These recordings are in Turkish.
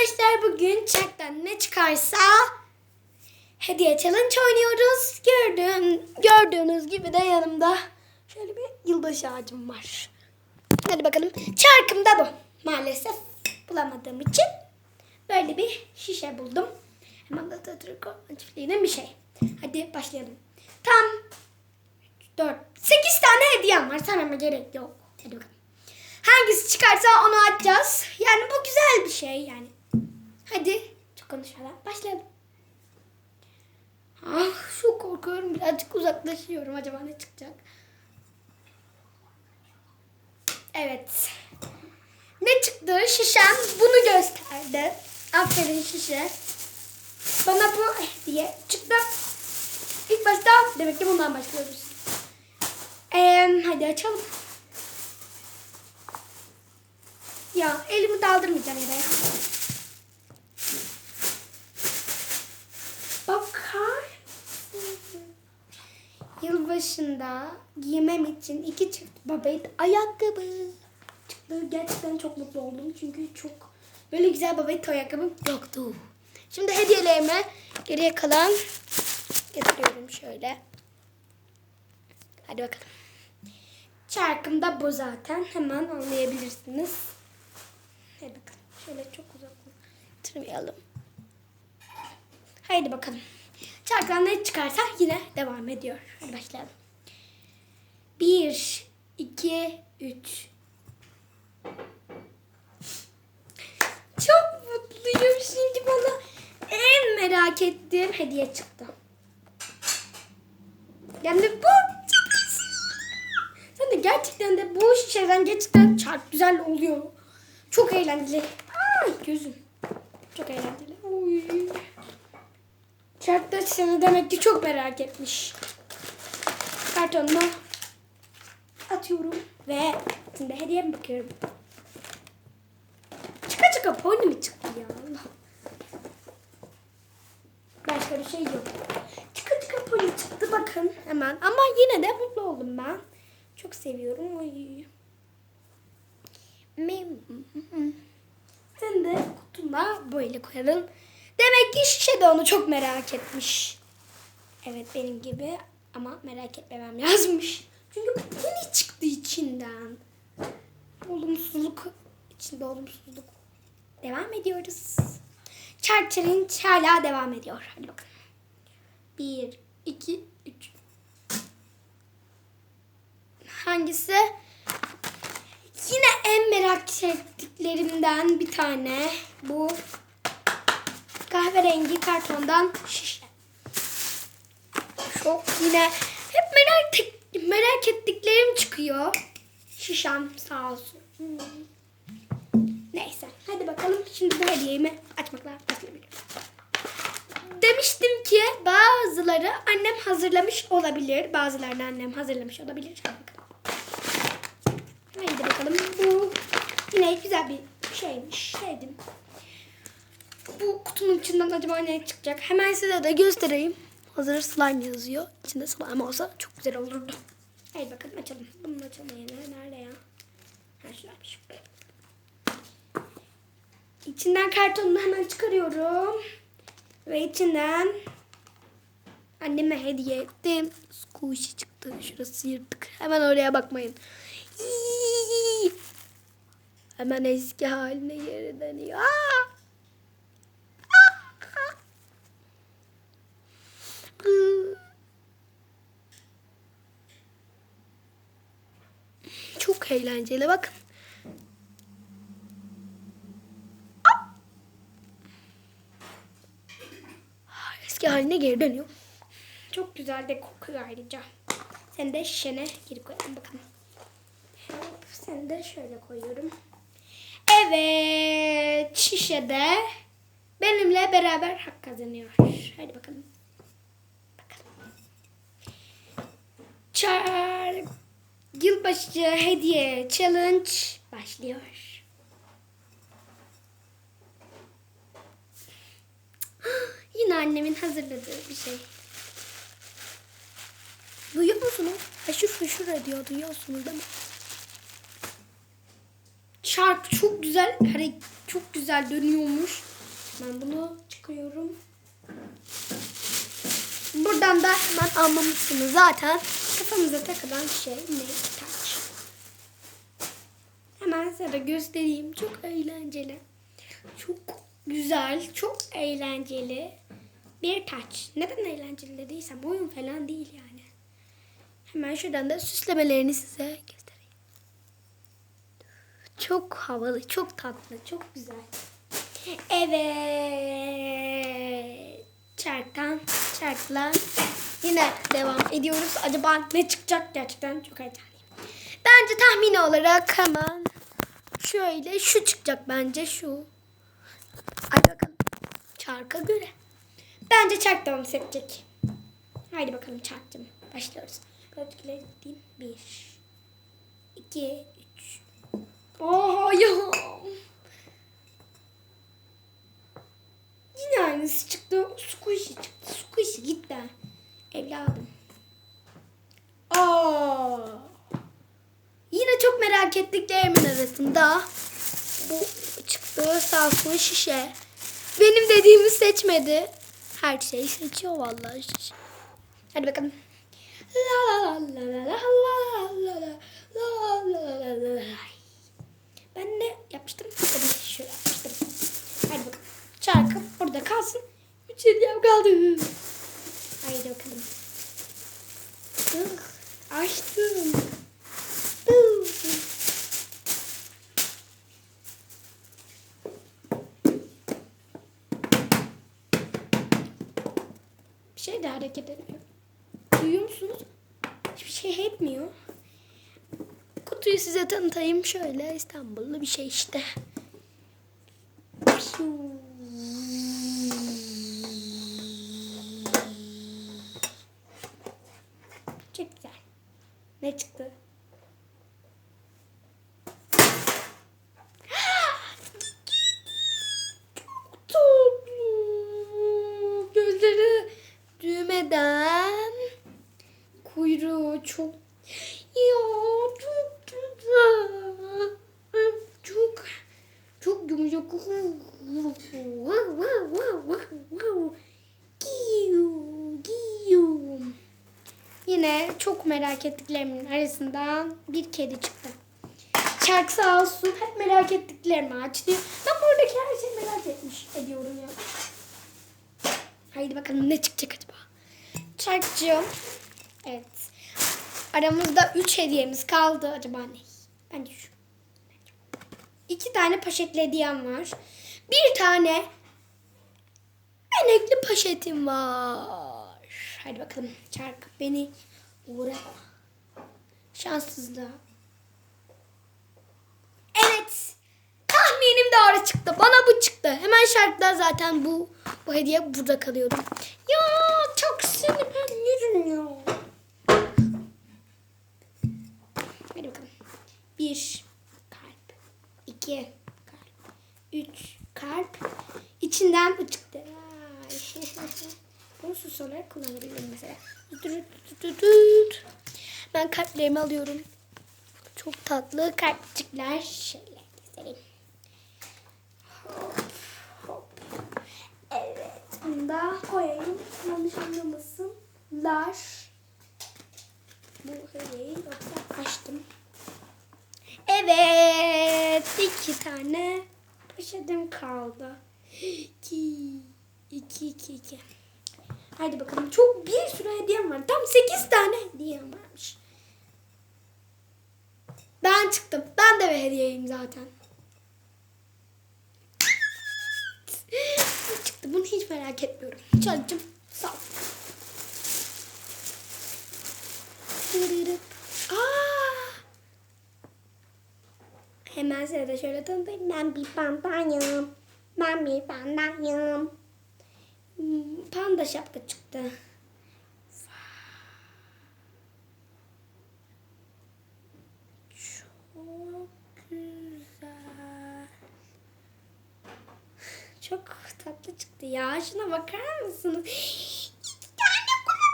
arkadaşlar bugün çaktan ne çıkarsa hediye challenge oynuyoruz. Gördüğün, gördüğünüz gibi de yanımda şöyle bir yılbaşı ağacım var. Hadi bakalım. Çarkım da bu. Maalesef bulamadığım için böyle bir şişe buldum. Hemen Atatürk Çiftliği'nin bir şey. Hadi başlayalım. Tam 4, 8 tane hediyem var. Sanırım gerek yok. Hadi bakalım. Hangisi çıkarsa onu açacağız. Yani bu güzel bir şey yani. Hadi çok konuşmadan başlayalım. Ah çok korkuyorum. Birazcık uzaklaşıyorum. Acaba ne çıkacak? Evet. Ne çıktı? Şişem bunu gösterdi. Aferin şişe. Bana bu hediye çıktı. İlk başta demek ki bundan başlıyoruz. Ee, hadi açalım. Ya elimi daldırmayacağım yere. Bakar mısın? Yılbaşında giymem için iki çift babet ayakkabı çıktı. Gerçekten çok mutlu oldum çünkü çok böyle güzel babet ayakkabım yoktu. Şimdi hediyelerime geriye kalan getiriyorum şöyle. Hadi bakalım. Çarkım da bu zaten. Hemen anlayabilirsiniz. Hadi bakalım. Şöyle çok uzaklaştırmayalım. Haydi bakalım. Çarktan ne çıkarsa yine devam ediyor. Hadi başlayalım. Bir, iki, üç. Çok mutluyum. Şimdi bana en merak ettiğim hediye çıktı. Yani bu çok Sen de gerçekten de bu şişeden gerçekten çark güzel oluyor. Çok eğlenceli. Ay gözüm. Çok eğlenceli. Oy. Çarkta seni demek ki çok merak etmiş. Kartonunu atıyorum ve şimdi hediyeme bakıyorum. Çıka çıka pony mi çıktı ya Allah. Başka bir şey yok. Çıka çıka pony çıktı bakın hemen. Ama yine de mutlu oldum ben. Çok seviyorum. Oy. Sen de kutuna böyle koyalım. Demek ki şişe de onu çok merak etmiş. Evet benim gibi ama merak etmemem lazımmış. Çünkü pony çıktı içinden. Olumsuzluk içinde olumsuzluk. Devam ediyoruz. Challenge hala devam ediyor. Hadi bakalım. Bir, iki, üç. Hangisi? Yine en merak ettiklerimden bir tane bu kahverengi kartondan şişe. Çok yine hep merak merak ettiklerim çıkıyor. Şişem sağ olsun. Neyse hadi bakalım şimdi bu hediyemi açmakla başlayabilirim. Demiştim ki bazıları annem hazırlamış olabilir. Bazılarını annem hazırlamış olabilir. Hadi bakalım. Bu yine güzel bir şeymiş. Sevdim. Bu kutunun içinden acaba ne çıkacak? Hemen size de göstereyim. Hazır slime yazıyor. İçinde slime olsa çok güzel olurdu. Haydi bakalım açalım. Açılma yeri nerede ya? Ha şuradaymış. İçinden kartonunu hemen çıkarıyorum. Ve içinden anneme hediye ettim. Squishy çıktı. Şurası yırtık. Hemen oraya bakmayın. Hemen eski haline geri dönüyor. Aa! Çok eğlenceli bakın. Eski haline geri dönüyor. Çok güzel de kokuyor ayrıca. Sen de şişene geri koyalım bakalım. Hop, sen de şöyle koyuyorum. Evet, şişede benimle beraber hak kazanıyor. Hadi bakalım. Bakalım. Çar yılbaşı hediye challenge başlıyor. Yine annemin hazırladığı bir şey. Duyuyor musunuz? Haşır fışır ediyor. Duyuyorsunuz değil mi? Çark çok güzel. Hani çok güzel dönüyormuş. Ben bunu çıkıyorum. Buradan da hemen anlamışsınız zaten. Kafamıza takılan şey ne? Taç. Hemen size de göstereyim. Çok eğlenceli. Çok güzel, çok eğlenceli bir taç. Neden eğlenceli dediysem oyun falan değil yani. Hemen şuradan da süslemelerini size göstereyim. Çok havalı, çok tatlı, çok güzel. Evet. Çarktan, çarkla yine devam ediyoruz. Acaba ne çıkacak gerçekten çok heyecanlıyım. Bence tahmini olarak hemen şöyle şu çıkacak bence şu. Hadi bakalım. Çarka göre. Bence çark devam seçecek. Haydi bakalım çarkcım. Başlıyoruz. Diyeyim. Bir. iki, Üç. Oha ya. Yine aynısı çıktı. Squishy çıktı. Squishy git be. Evladım. Aa. Yine çok merak ettiklerimin arasında bu çıktı. Salsın şişe. Benim dediğimi seçmedi. Her şeyi seçiyor vallahi. Hadi bakalım. La la la la la la la la la la la. Ben ne yapmıştım? Tabii şöyle yapmıştım. Hadi bakalım. Çarkı burada kalsın. Üç hediyem kaldı. Haydi bakalım. Ih, Açtım. Ih. Bir şey de hareket etmiyor. Duyuyor musunuz? Hiçbir şey etmiyor. Kutuyu size tanıtayım. Şöyle İstanbullu bir şey işte. Çok güzel. Ne çıktı? Çok tatlı. Gözleri düğmeden. Kuyruğu çok ya çok güzel. Çok çok yumuşak. Yine çok merak ettiklerimin arasından bir kedi çıktı. Çark sağ olsun hep merak ettiklerimi açtı. Ben buradaki her şeyi merak etmiş ediyorum ya. Haydi bakalım ne çıkacak acaba? Çarkcığım. Evet. Aramızda 3 hediyemiz kaldı. Acaba ne? Bence şu. İki tane poşetli hediyem var. Bir tane enekli poşetim var. Hadi bakalım çark beni uğratma. Şanssızlığa. Evet. Tahminim doğru çıktı. Bana bu çıktı. Hemen şarkıda zaten bu bu hediye burada kalıyordu. Çok sinirleniyorum ya. Hadi bakalım. Bir kalp. iki kalp. Üç kalp. İçinden bu çıktı. Bunu sus olarak kullanabilirim mesela. Ben kalplerimi alıyorum. Çok tatlı kalpçikler. Şöyle göstereyim. Hop, hop. Evet. Bunu da koyayım. Yanlış anlamasınlar. Bu hediyeyi yoksa açtım. Evet. iki tane poşetim kaldı. İki. İki, iki, iki. Haydi bakalım. Çok bir sürü hediyem var. Tam sekiz tane hediyem varmış. Ben çıktım. Ben de bir hediyeyim zaten. Çıktı. Bunu hiç merak etmiyorum. Çalcım sağ ol. Dırırıp. Aa! Hemen size de şöyle tanıtayım. Ben bir pandayım. Ben bir pandayım. Hmm, Panda şapka çıktı. Çok güzel. Çok tatlı çıktı ya. Şuna bakar mısınız? İki tane kuru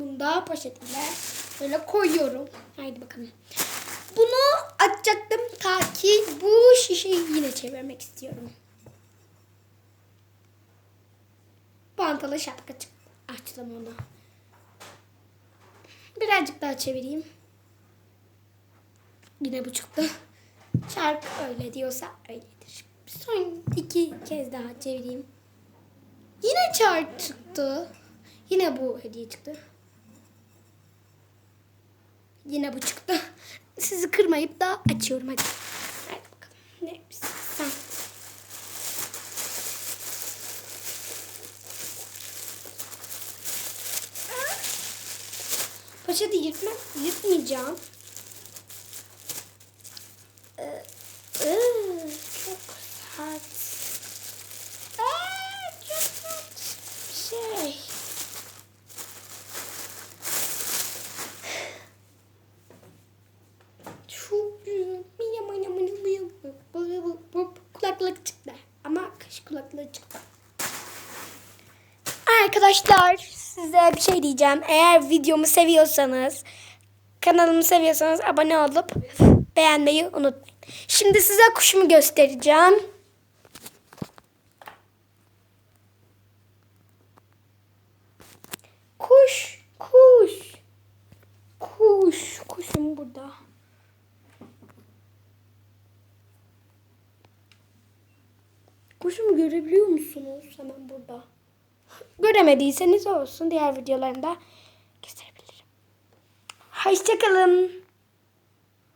Bunu da poşetine böyle koyuyorum. Haydi bakalım. Bunu açacaktım ta ki bu şişeyi yine çevirmek istiyorum. Pantalı şapka çıktı. Açtım onu. Birazcık daha çevireyim. Yine bu çıktı. Şarkı öyle diyorsa öyledir. Son iki kez daha çevireyim. Yine çark çıktı. Yine bu hediye çıktı. Yine bu çıktı. Sizi kırmayıp da açıyorum hadi. Hadi bakalım. Ne sen. Poşeti yırtma, yırtmayacağım. Ee, ıı, çok sert. Aa, çok sert bir şey. Çok güzel. Mine mine mine mine. Bu- bu- bu- Kulaklık çıktı. Ama kaş kulaklığı çıktı. Arkadaşlar size bir şey diyeceğim. Eğer videomu seviyorsanız, kanalımı seviyorsanız abone olup beğenmeyi unutmayın. Şimdi size kuşumu göstereceğim. Kuş, kuş. Kuş, kuşum burada. Kuşumu görebiliyor musunuz? Hemen burada. Göremediyseniz olsun. Diğer videolarında gösterebilirim. Hoşçakalın.